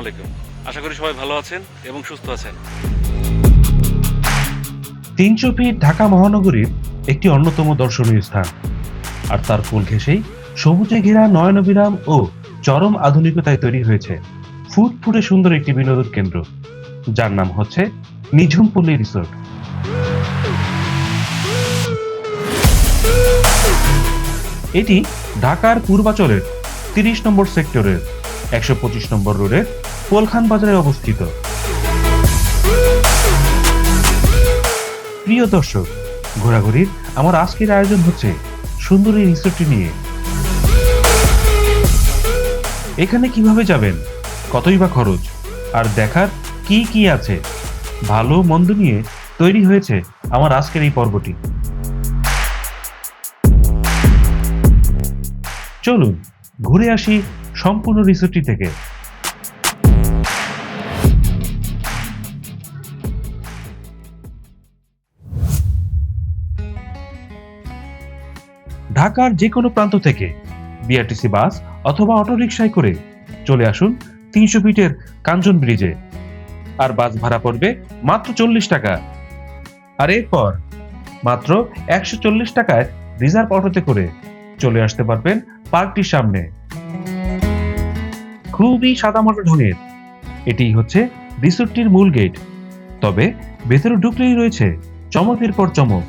আলাইকুম। আশা করি সবাই ভালো আছেন এবং সুস্থ আছেন। ফিট ঢাকা মহানগরীর একটি অন্যতম দর্শনীয় স্থান। আর তার ফুল ঘেঁষেই সবুজে ঘেরা নয়নবিরাম ও চরম আধুনিকতায় তৈরি হয়েছে ফুট ফুটে সুন্দর একটি বিনোদন কেন্দ্র। যার নাম হচ্ছে নিঝুমপল্লী রিসোর্ট। এটি ঢাকার পূর্বাচলের তিরিশ নম্বর সেক্টরের একশো পঁচিশ নম্বর রোডের পোলখান বাজারে অবস্থিত। প্রিয় দর্শক, ঘোরাঘুরির আমার আজকের আয়োজন হচ্ছে সুন্দর রিসোর্টটি নিয়ে। এখানে কীভাবে যাবেন, কতই বা খরচ, আর দেখার কি কি আছে, ভালো মন্দ নিয়ে তৈরি হয়েছে আমার আজকের এই পর্বটি। চলুন, ঘুরে আসি সম্পূর্ণ রিসোর্টটি থেকে। ঢাকার যে কোনো প্রান্ত থেকে বিআরটিসি বাস অথবা অটোরিকশায় করে চলে আসুন তিনশো ফিটের কাঞ্চন ব্রিজে। আর বাস ভাড়া পড়বে মাত্র চল্লিশ টাকা। আর এরপর মাত্র একশো চল্লিশ টাকায় রিজার্ভ অটোতে করে চলে আসতে পারবেন পার্কটির সামনে। খুবই সাদামাটা ঢঙের। এটি হচ্ছে রিসোর্টটির মূল গেট। তবে ভেতরে ঢুকলেই রয়েছে চমকের পর চমক।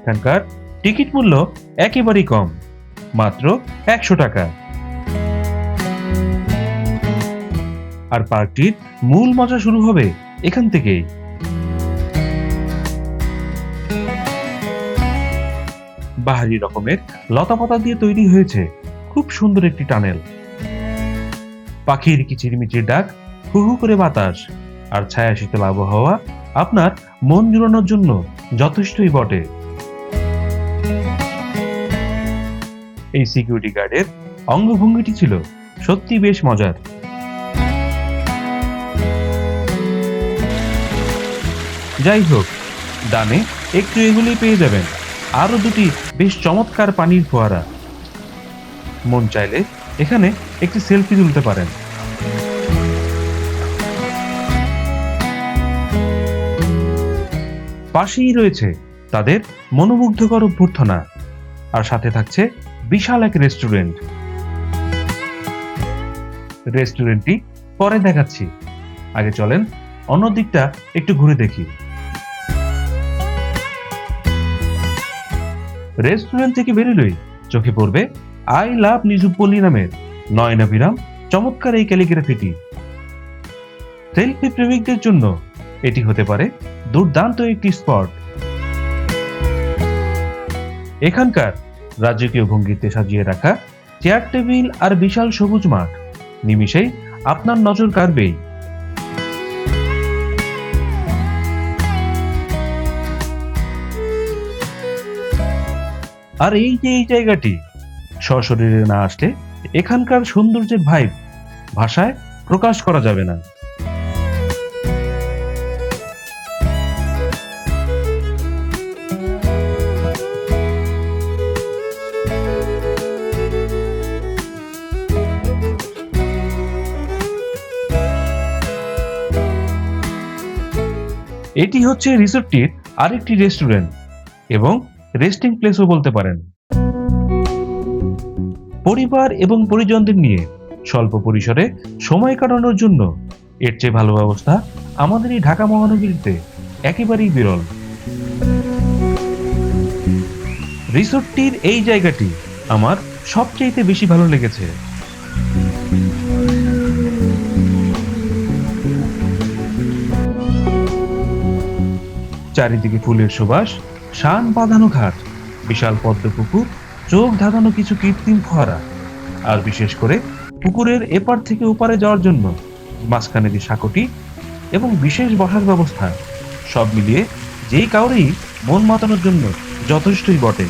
এখানকার টিকিট মূল্য একেবারেই কম, মাত্র একশো টাকা। আর পার্কটির মূল মজা শুরু হবে এখান থেকেই। বাহারি রকমের লতাপাতা দিয়ে তৈরি হয়েছে খুব সুন্দর একটি টানেল। পাখির কিচিরমিচির ডাক, হু হু করে বাতাস আর ছায়া শীতল আবহাওয়া আপনার মন জুড়ানোর জন্য যথেষ্টই বটে। এই সিকিউরিটি গার্ডের অঙ্গভঙ্গিটি ছিল সত্যি বেশ মজার। যাই হোক ডানে একটু এগুলি পেয়ে যাবেন। আরও দুটি বেশ চমৎকার পানির ফোয়ারা। মন চাইলে এখানে একটি সেলফি তুলতে পারেন। পাশেই রয়েছে তাদের মনোমুগ্ধকর অভ্যর্থনা আর সাথে থাকছে বিশাল এক রেস্টুরেন্ট। রেস্টুরেন্টটি পরে দেখাচ্ছি। আগে চলেন, অন্য দিকটা একটু ঘুরে দেখি। রেস্টুরেন্ট থেকে বেরোলেই চোখে পড়বে আই লাভ নিজুপল্লী নামের নয়নাভিরাম চমৎকার এই ক্যালিগ্রাফিটি। সেলফি প্রেমিকদের জন্য এটি হতে পারে দুর্দান্ত একটি স্পট। এখানকার রাজকীয় ভঙ্গিতে সাজিয়ে রাখা চেয়ার টেবিল আর বিশাল সবুজ মাঠ, নিমিষেই আপনার নজর কাড়বেই। আর এই যে এই জায়গাটি সশরীরে না আসলে এখানকার সৌন্দর্যের ভাইব ভাষায় প্রকাশ করা যাবে না। এটি হচ্ছে রিসোর্টটির আরেকটি রেস্টুরেন্ট এবং রেস্টিং প্লেসও বলতে পারেন। পরিবার এবং পরিজনদের নিয়ে স্বল্প পরিসরে সময় কাটানোর জন্য এর চেয়ে ভালো ব্যবস্থা আমাদের এই ঢাকা মহানগরীতে একেবারেই বিরল। রিসোর্টটির এই জায়গাটি আমার সবচেয়ে বেশি ভালো লেগেছে। চারিদিকে ফুলের সুবাস, শান বাঁধানো ঘাট, বিশাল পদ্ম পুকুর চোখ ধাঁধানো কিছু কৃত্রিম ফোয়ারা। আর বিশেষ করে পুকুরের এপার থেকে ওপারে যাওয়ার জন্য মাঝখানে যে সাঁকোটি এবং বিশেষ বসার ব্যবস্থা, সব মিলিয়ে যেই কাউরেই মন মাতানোর জন্য যথেষ্টই বটে।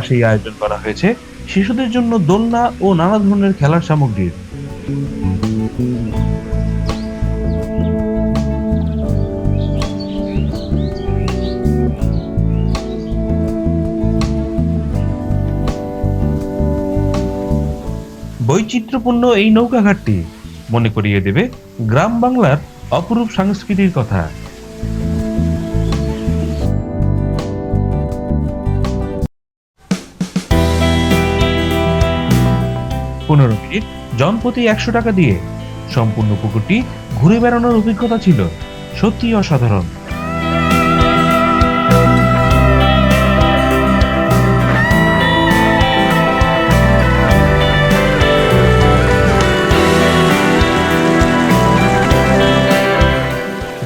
পাশেই আয়োজন করা হয়েছে। শিশুদের জন্য দোলনা ও নানা ধরনের খেলার সামগ্রীর বৈচিত্র্যপূর্ণ এই নৌকাঘাটটি মনে করিয়ে দেবে গ্রাম বাংলার অপরূপ সংস্কৃতির কথা। পনেরো মিনিট জনপ্রতি একশো টাকা দিয়ে। সম্পূর্ণ পুকুরটি ঘুরে বেড়ানোর অভিজ্ঞতা ছিল। সত্যি অসাধারণ।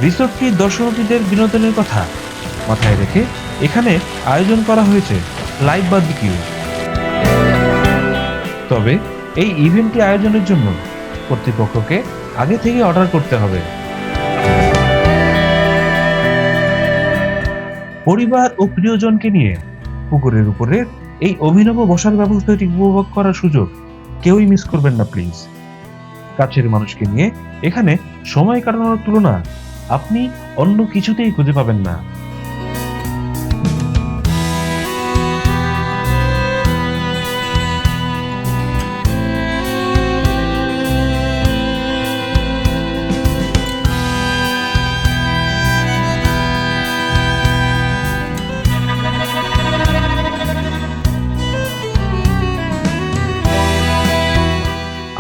রিসোর্টটি দর্শনার্থীদের বিনোদনের কথা। মাথায় রেখে এখানে আয়োজন করা হয়েছে লাইভ বার্বিকিউ। তবে এই ইভেন্টটি আয়োজনের জন্য কর্তৃপক্ষকে আগে থেকে অর্ডার করতে হবে। পরিবার ও প্রিয়জনকে নিয়ে পুকুরের উপরে এই অভিনব বসার ব্যবস্থাটি উপভোগ করার সুযোগ কেউই মিস করবেন না প্লিজ কাছের মানুষকে নিয়ে এখানে সময় কাটানোর তুলনা আপনি অন্য কিছুতেই খুঁজে পাবেন না।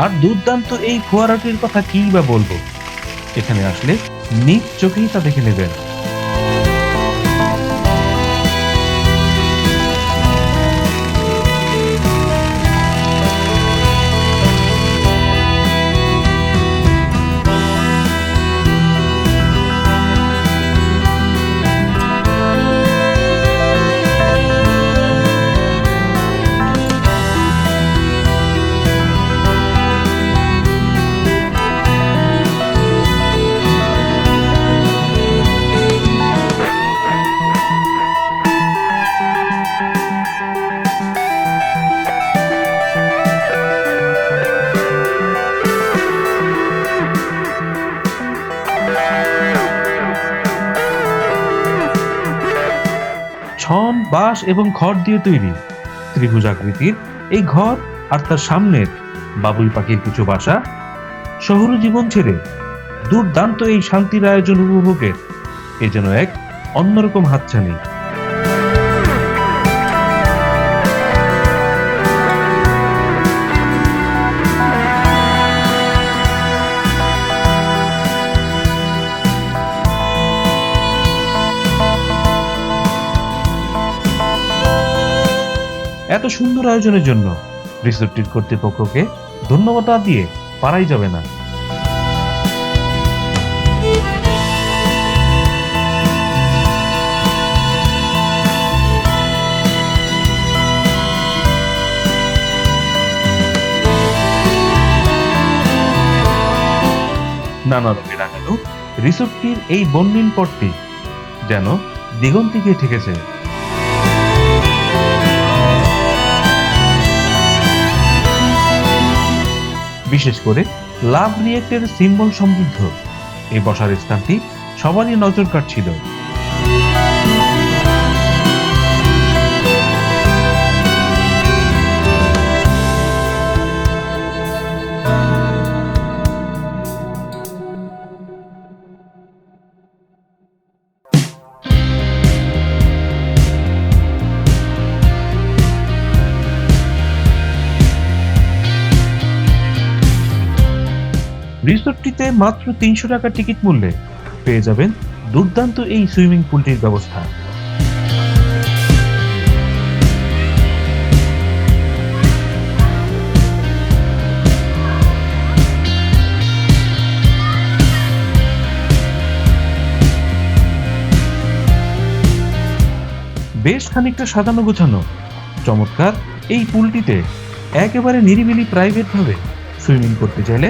আর দুর্দান্ত এই ফোয়ারাটির কথা কি বা বলব? এখানে আসলে নিজ চোখেই তা দেখে নেবেন। বাঁশ এবং খড় দিয়ে তৈরি। ত্রিভুজ আকৃতির এই ঘর আর তার সামনের বাবুই পাখির কিছু বাসা শহর জীবন ছেড়ে দুর্দান্ত এই শান্তির আয়োজন উপভোগের এ যেন এক অন্যরকম হাতছানি। এত সুন্দর আয়োজনের জন্য রিসোর্টটির কর্তৃপক্ষকে ধন্যবাদ না দিয়ে পারাই যাবে না। নানা রঙে রাঙানো রিসোর্টটির এই বর্ণিল পটটি যেন দিগন্তিকে ঠেকেছে। বিশেষ করে লাভ রিয়েক্টের সিম্বল সমৃদ্ধ। এই বসার স্থানটি সবারই নজর কাটছিল রিসোর্টটিতে মাত্র তিনশো টাকা টিকিট মূল্যে পেয়ে যাবেন দুর্দান্ত এই সুইমিং পুলটির ব্যবস্থা। বেশ খানিকটা সাজানো গোছানো। চমৎকার এই পুলটিতে একেবারে নিরিবিলি প্রাইভেট ভাবে সুইমিং করতে চাইলে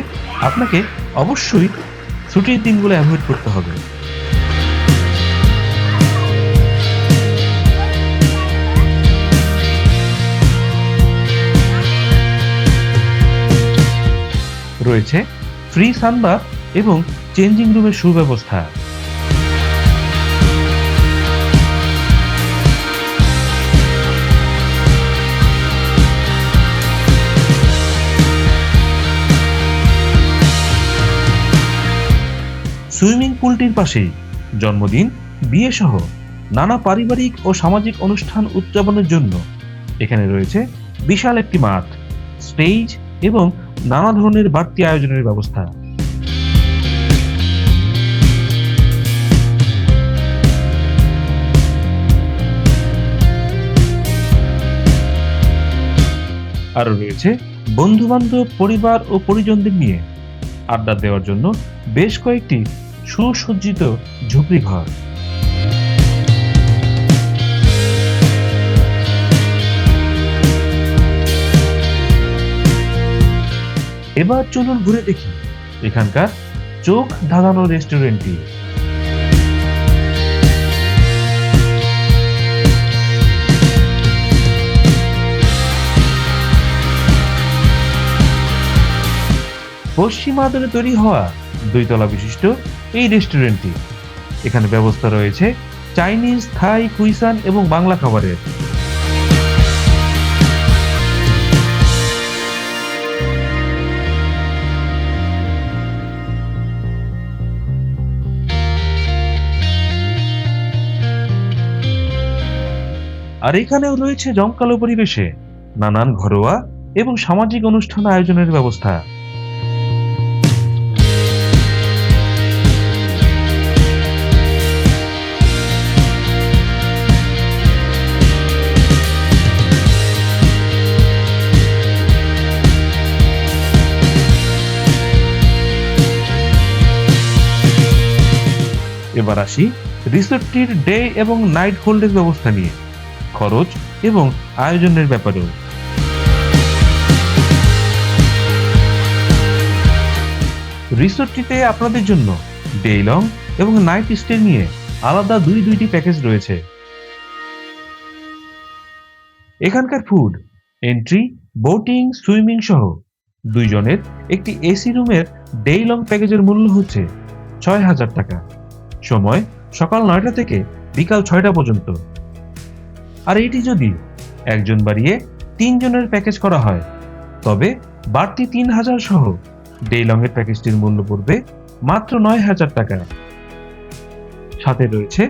আপনাকে অবশ্যই ছুটির দিনগুলো অ্যাভয়েড করতে হবে। রয়েছে ফ্রি সানবাথ এবং চেঞ্জিং রুমের সুব্যবস্থা। সুইমিং পুলটির পাশেই জন্মদিন বিয়ে সহ নানা পারিবারিক ও সামাজিক অনুষ্ঠান উদযাপনের জন্য। এখানে রয়েছে বিশাল একটি মাঠ, স্টেজ এবং নানা ধরনের বাড়তি আয়োজনের ব্যবস্থা। আরও রয়েছে বন্ধু বান্ধব পরিবার ও পরিজনদের নিয়ে। আড্ডা দেওয়ার জন্য বেশ কয়েকটি সুসজ্জিত ঝুপড়ি ঘর। এবার চলুন ঘুরে দেখি এখানকার চোখ ধাঁধানো রেস্টুরেন্টটি। পশ্চিম আদলে তৈরি হওয়া দুইতলা বিশিষ্ট এই রেস্টুরেন্টটি। এখানে ব্যবস্থা রয়েছে চাইনিজ, থাই, কুইসান এবং বাংলা খাবারের। আর এখানেও রয়েছে জমকালো পরিবেশে নানান ঘরোয়া এবং সামাজিক অনুষ্ঠান আয়োজনের ব্যবস্থা। এবার আসি রিসোর্টটির ডে এবং নাইট হোল্ডের ব্যবস্থা নিয়ে, খরচ এবং আয়োজনের ব্যাপারেও। রিসোর্টটিতে আপনাদের জন্য ডে লং এবং নাইট স্টে নিয়ে আলাদা দুই দুইটি প্যাকেজ রয়েছে। এখানকার ফুড, এন্ট্রি, বোটিং, সুইমিং সহ দুইজনের একটি এসি রুমের ডে লং প্যাকেজের মূল্য হচ্ছে ছয় হাজার টাকা। সময় সকাল নয়টা থেকে বিকাল ছয়টা পর্যন্ত। আর এটি যদি একজন বাড়িয়ে তিনজনের প্যাকেজ করা হয়, তবে বাড়তি তিন হাজার সহ ডে লং এর প্যাকেজটির মূল্য পড়বে মাত্র নয় হাজার টাকা। সাথে রয়েছে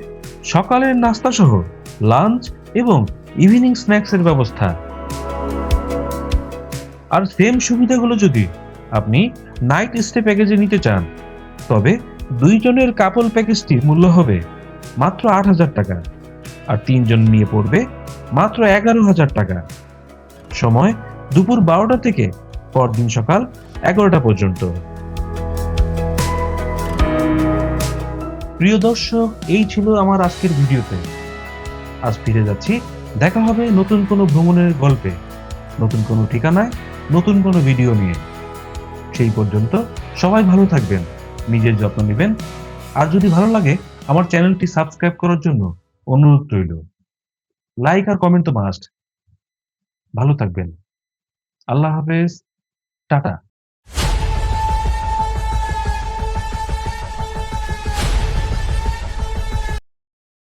সকালের নাস্তা সহ লাঞ্চ এবং ইভিনিং স্ন্যাক্সের ব্যবস্থা। আর সেম সুবিধাগুলো যদি আপনি নাইট স্টে প্যাকেজে নিতে চান, তবে দুইজনের কাপল প্যাকেজটির মূল্য হবে মাত্র আট হাজার টাকা। আর তিনজন নিয়ে পড়বে মাত্র এগারো হাজার টাকা। সময় দুপুর বারোটা থেকে পরদিন সকাল এগারোটা পর্যন্ত। প্রিয় দর্শক, এই ছিল আমার আজকের ভিডিওতে। আজ ফিরে যাচ্ছি। দেখা হবে নতুন কোনো ভ্রমণের গল্পে, নতুন কোনো ঠিকানায়, নতুন কোনো ভিডিও নিয়ে। সেই পর্যন্ত সবাই ভালো থাকবেন। নিজের যত্ন নেবেন। আর যদি ভালো লাগে, আমার চ্যানেলটি সাবস্ক্রাইব করার জন্য অনুরোধ রইল। লাইক আর কমেন্ট তো মাস্ট। ভালো থাকবেন। আল্লাহ হাফেজ। টাটা।